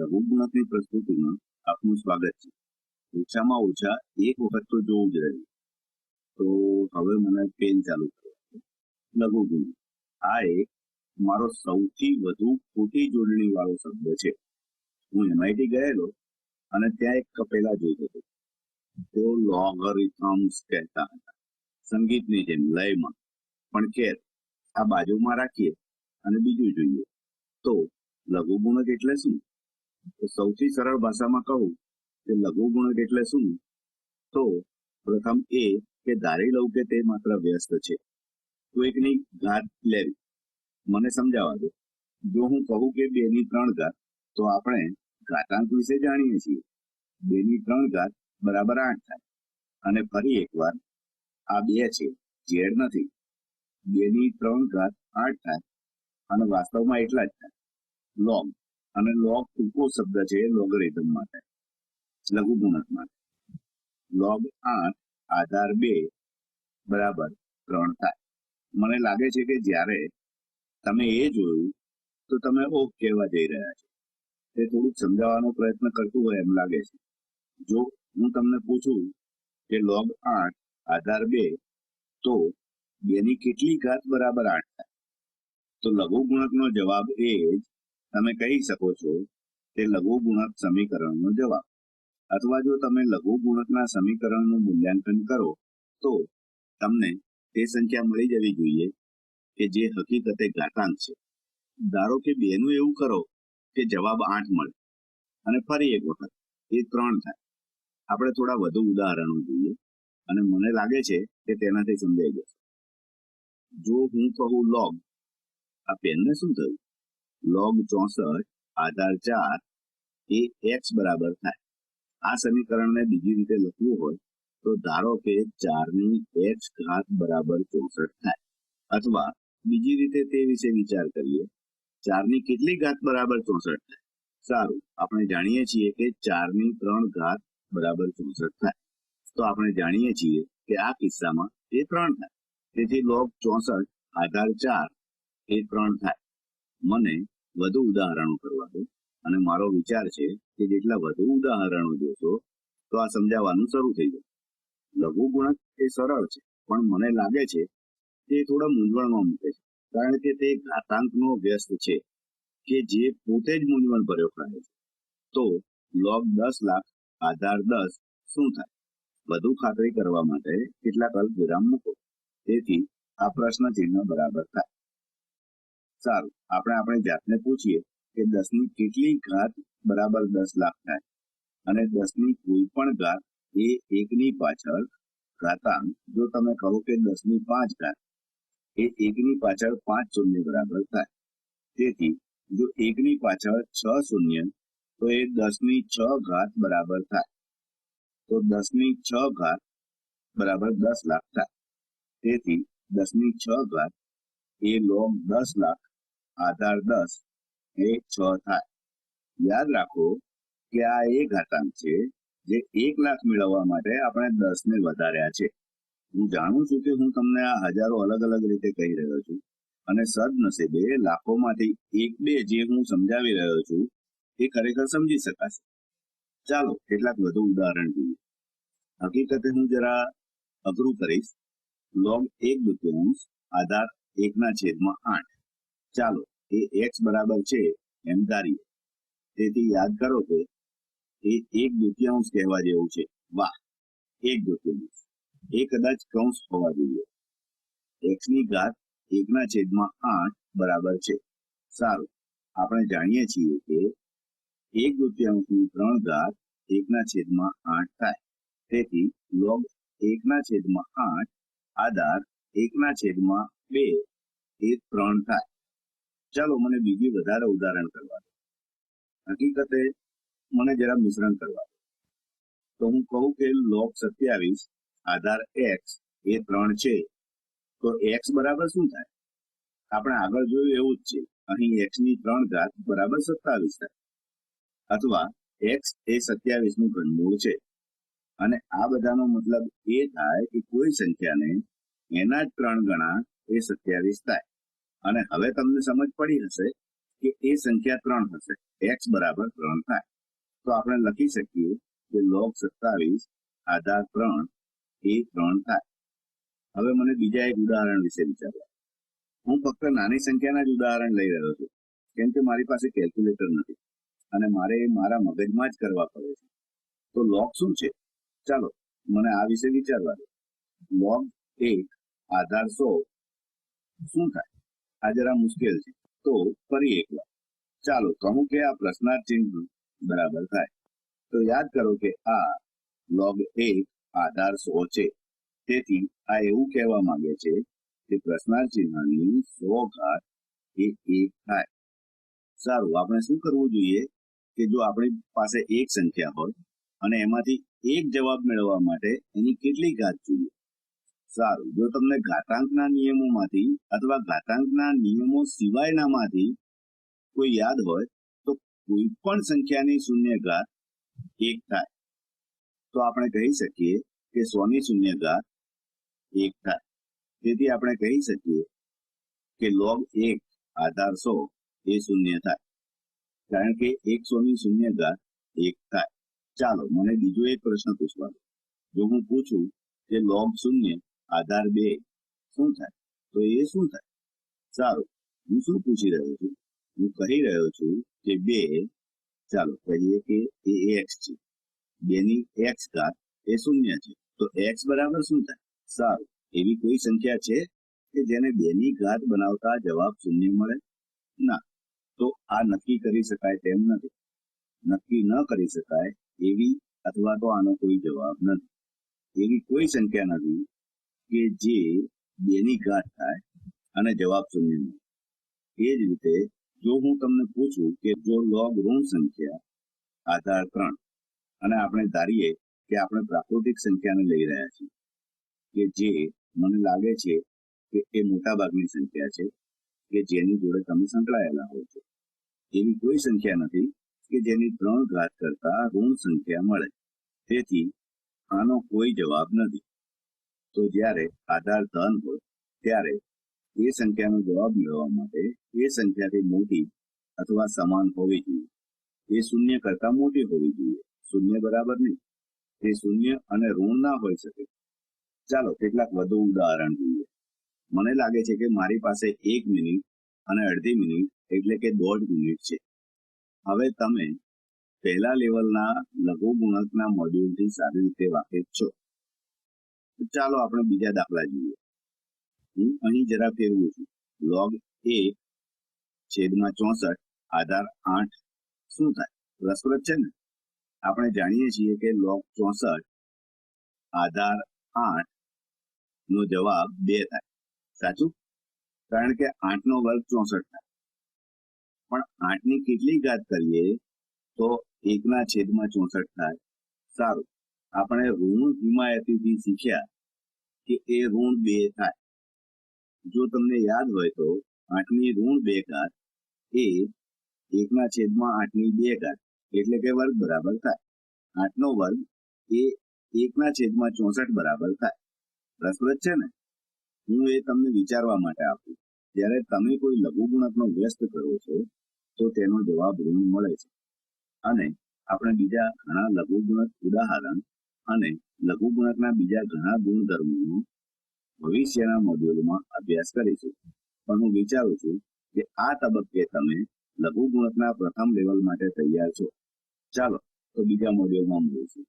લઘુ ગુણકની પ્રસ્તુતિમાં આપનું સ્વાગત છે. ઓછામાં ઓછા એક વખત તો જોવું જ રહ્યું. તો હવે મને પેન ચાલુ કરો. લઘુગુણ આ એક મારો સૌથી વધુ ખોટી જોડણી વાળો શબ્દ છે. હું એમઆઈટી ગયેલો અને ત્યાં એક કપેલા જોતો હતો. તેઓ લોગરિથમ્સ કહેતા હતા. સંગીતની જેમ, લયમાં. પણ ખેર, આ બાજુમાં રાખીએ અને બીજું જોઈએ. તો લઘુ ગુણક એટલે શું? તો સૌથી સરળ ભાષામાં કહું કે લઘુ ગુણક એટલે શું? તો પ્રથમ એ કે ધારી લઉં કે તે માત્ર વ્યસ્ત છે. કોઈકની ઘાત લેવી. મને સમજાવવા દો. જો હું કહું કે બે ની ત્રણ ઘાત, તો આપણે ઘાતાંક વિશે જાણીએ છીએ. બે ની ત્રણ ઘાત બરાબર આઠ થાય. અને ફરી એકવાર, આ બે છે, ઝેડ નથી. બે ની ત્રણ ઘાત આઠ થાય. અને વાસ્તવમાં એટલા જ થાય. લોગ. અને લોગ ટૂંકો શબ્દ છે લોગરિધમ માટે, લઘુ ગુણક માટે. લોગ આઠ, આધાર બે, બરાબર ત્રણ થાય. મને લાગે છે કે જ્યારે તમે એ જોયું, તો તમે ઓ કહેવા જઈ રહ્યા છો. તે થોડુંક સમજાવવાનો પ્રયત્ન કરતું હોય એમ લાગે છે. જો હું તમને પૂછું કે લોગ આઠ, આધાર બે, તો બેની કેટલી ઘાત બરાબર આઠ થાય? તો લઘુ ગુણકનો જવાબ એ જ તમે કહી શકો છો તે લઘુ ગુણક સમીકરણનો જવાબ. અથવા જો તમે લઘુ ગુણકના સમીકરણનું મૂલ્યાંકન કરો, તો તમને તે સંખ્યા મળી જવી જોઈએ કે જે હકીકતે ઘાતાંક છે. ધારો કે બેનું એવું કરો કે જવાબ આઠ મળે અને ફરી એક વખત, એ ત્રણ થાય. આપણે થોડા વધુ ઉદાહરણો જોઈએ અને મને લાગે છે કે તેનાથી સમજાઈ જશે. જો હું કહું લોગ આ પેનને શું થયું? લોગ ચોસઠ આધાર ચાર એ એક્સ બરાબર થાય આ સમીકરણને બીજી રીતે લખવું હોય તો ધારો કે ચારની એક્સ ઘાત બરાબર ચોસઠ થાય અથવા બીજી રીતે તે વિશે વિચાર કરીએ ચારની કેટલી ઘાત બરાબર ચોસઠ થાય સારું આપણે જાણીએ છીએ કે ચારની ત્રણ ઘાત બરાબર ચોસઠ થાય તો આપણે જાણીએ છીએ કે આ કિસ્સામાં એ ત્રણ થાય તેથી લોગ ચોસઠ આધાર ચાર એ ત્રણ થાય મને વધુ ઉદાહરણો કરવા દો. અને મારો વિચાર છે કે જેટલા વધુ ઉદાહરણો જોશો, તો આ સમજાવવાનું શરૂ થઈ જશે લઘુ ગુણક એ સરળ છે, પણ મને લાગે છે તે થોડા મૂંઝવણમાં મૂકે છે. કારણ કે તે ઘાતાંકનો વ્યસ્ત છે, કે જે પોતે જ મૂંઝવણ ભર્યો કહે છે. તો લોગ દસ લાખ આધાર દસ શું થાય? વધુ ખાતરી કરવા માટે કેટલાક અલ્પ વિરામ મૂકો. તેથી આ પ્રશ્ન ચિહ્ન બરાબર થાય. સારું. આપણે આપણે જાતને પૂછીએ કે દસની કેટલી ઘાત બરાબર દસ લાખ થાય. અને દસની કોઈ પણ ઘાત એ એકની પાછળ ઘાતાંક, જો તમે કહો કે દસની પાંચ ઘાત, એ એકની પાછળ પાંચ શૂન્ય બરાબર થાય. તેથી, જો એકની પાછળ છ શૂન્ય, તો એ દસની છ ઘાત બરાબર થાય. તો દસની છ ઘાત બરાબર દસ લાખ થાય. તેથી, દસની છ ઘાત એ લોગ દસ લાખ આધાર દસ એ છ થાય યાદ રાખો કે આ એ ઘાતાંક છે, જે એક લાખ મેળવવા માટે આપણે દસ ને વધાર્યા છે. હું જાણું છું કે હું તમને આ હજારો અલગ અલગ રીતે કહી રહ્યો છું અને સદનસીબે લાખોમાંથી એક બે જે હું સમજાવી રહ્યો છું એ ખરેખર સમજી શકાશે. ચાલો કેટલાક વધુ ઉદાહરણ જોઈએ. હકીકતે હું જરા અઘરું કરીશ. લોગ એક દુત્યાંશ, આધાર એકના છેદમાં આઠ. ચાલો એ એક્સ બરાબર છે, એમ ધારીએ. તેથી યાદ કરો કે એ એક દ્વિતીયાંશ કહેવા જેવું છે. વાહ, એક દ્વિતીયાંશ એ કદાચ કૌંસ હોવા જોઈએ. એક્સની ઘાત એકના છેદમાં આઠ બરાબર છે. સારું, આપણે જાણીએ છીએ કે એક દ્વિતીયાંશની ત્રણ ઘાત એકના છેદમાં આઠ થાય. તેથી લોગ એકના છેદમાં આઠ, આધાર એકના છેદમાં બે, એ ત્રણ થાય. ચાલો મને બીજી વધારે ઉદાહરણ કરવા હકીકતે મને જરા મિશ્રણ કરવા તો હું કહું કે લોક સત્યાવીસ, આધાર એક્સ એ ત્રણ છે. તો એક્સ બરાબર શું થાય? આપણે આગળ જોયું એવું જ છે. અહીં એક્સની ત્રણ ઘાત બરાબર સત્તાવીસ થાય. અથવા એક્સ એ સત્યાવીસનું ઘનમૂળ છે. અને આ બધાનો મતલબ એ થાય કે કોઈ સંખ્યાને એના જ ત્રણ ગણા એ સત્યાવીસ થાય. અને હવે તમને સમજ પડી હશે કે એ સંખ્યા ત્રણ હશે. એક્સ બરાબર ત્રણ થાય. તો આપણે લખી શકીએ કે લોગ સત્તાવીસ આધાર ત્રણ એ ત્રણ થાય. હવે મને બીજા એક ઉદાહરણ વિશે વિચારવા હું ફક્ત નાની સંખ્યાના જ ઉદાહરણ લઈ રહ્યો છું, કેમ કે મારી પાસે કેલ્ક્યુલેટર નથી અને મારે મારા મગજમાં જ કરવા પડે છે. તો લોગ શું છે? ચાલો, મને આ વિશે વિચારવા દો. લોગ એક આધાર સો શું થાય? આ જરા મુશ્કેલ છે. તો ફરી એક વાર. ચાલો કહું કે આ પ્રશ્નાર્થ ચિહ્ન બરાબર થાય. તો યાદ કરો કે આ લોગ એક આધાર સો છે. તેથી આ એવું કહેવા માંગે છે કે પ્રશ્નાર્થ ચિહ્નની સો ઘાત એ એક થાય. સારું, આપણે શું કરવું જોઈએ કે જો આપણી પાસે એક સંખ્યા હોય અને એમાંથી એક જવાબ મેળવવા માટે એની કેટલી ઘાત જોઈએ? સારું. જો તમને ઘાતાંકના નિયમોમાંથી અથવા ઘાતાંકના નિયમો સિવાયનામાંથી કોઈ યાદ હોય, તો કોઈ પણ સંખ્યાની શૂન્ય ઘાત એક થાય. તો આપણે કહી શકીએ કે સોની શૂન્ય ઘાત એક થાય. તેથી આપણે કહી શકીએ કે લોગ એક, આધાર સો, એ શૂન્ય થાય. કારણ કે એકસોની શૂન્ય ઘાત એક થાય. ચાલો, મને બીજો એક પ્રશ્ન પૂછવા દો. જો હું પૂછું કે લોગ શૂન્ય આધાર બે. શું થાય? તો એ શું થાય? સારું હું શું પૂછી રહ્યો છું? હું કહી રહ્યો છું કે બે, ચાલો કહીએ કે એ એક્સ છે. બેની એક્સ ઘાત એ શૂન્ય છે. તો એક્સ બરાબર શું થાય? સારું, એવી કોઈ સંખ્યા છે કે જેને બેની ઘાત બનાવતા જવાબ શૂન્ય મળે? ના. તો આ નક્કી કરી શકાય તેમ નથી. નક્કી ન કરી શકાય એવી અથવા તો આનો કોઈ જવાબ નથી. એવી કોઈ સંખ્યા નથી કે જે બેની ગાંઠ થાય અને જવાબ શૂન્ય મળે એ જ રીતે જો હું તમને પૂછું કે જો લોગ ઋણ સંખ્યા આધાર ત્રણ અને આપણે ધારીએ કે આપણે પ્રાકૃતિક સંખ્યાને લઈ રહ્યા છીએ, કે જે મને લાગે છે કે એ મોટાભાગની સંખ્યા છે, કે જેની જોડે તમે સંકળાયેલા હો છો. એવી કોઈ સંખ્યા નથી કે જેની ત્રણ ઘાત કરતા ઋણ સંખ્યા મળે. તેથી આનો કોઈ જવાબ નથી. તો જ્યારે આધાર ધન હોય, ત્યારે એ સંખ્યાનો જવાબ મેળવવા માટે એ સંખ્યાથી મોટી અથવા સમાન હોવી જોઈએ. એ શૂન્ય કરતા મોટી હોવી જોઈએ. શૂન્ય બરાબર નહીં. તે શૂન્ય અને ઋણ ના હોઈ શકે. ચાલો કેટલાક વધુ ઉદાહરણ જોઈએ. મને લાગે છે કે મારી પાસે એક મિનિટ અને અડધી મિનિટ એટલે કે દોઢ મિનિટ છે. હવે તમે પહેલા લેવલના લઘુગુણકના મોડ્યુલથી સારી રીતે વાકેફ છો. તો ચાલો આપણે બીજા દાખલા જોઈએ. હું અહીં જરા ફેરવું છું લોગ એ છેદમાં ચોસઠ, આધાર આઠ, શું થાય? રસપ્રદ છે ને? આપણે જાણીએ છીએ કે લોગ ચોસઠ, આધાર આઠ નો જવાબ બે થાય. સાચું? કારણ કે આઠ નો વર્ગ ચોસઠ થાય. પણ આઠની કેટલી ઘાત કરીએ તો એકના છેદમાં ચોસઠ થાય. સારું. આપણે ઋણ હિમાયતીથી શીખ્યા કે એ ઋણ બે થાય. જો તમને યાદ હોય તો આઠની ઋણ બે ઘાત એ એકના છેદમાં આઠની બે ઘાત એટલે કે વર્ગ બરાબર થાય. આઠનો વર્ગ એ એકના છેદમાં ચોસઠ બરાબર થાય. રસપ્રદ છે ને? હું એ તમને વિચારવા માટે આપું. જ્યારે તમે કોઈ લઘુગુણકનો વ્યસ્ત કરો છો, તો તેનો જવાબ ઋણ મળે છે. અને આપણે બીજા ઘણા લઘુગુણક ઉદાહરણ અને લઘુગુણકના બીજા ઘણા ગુણધર્મોનો ભવિષ્યના મોડ્યુલમાં અભ્યાસ કરીશું પણ હું વિચારું છું કે આ તબક્કે તમે લઘુગુણકના પ્રથમ લેવલ માટે તૈયાર છો. ચાલો તો બીજા મોડ્યુલમાં મળીશું.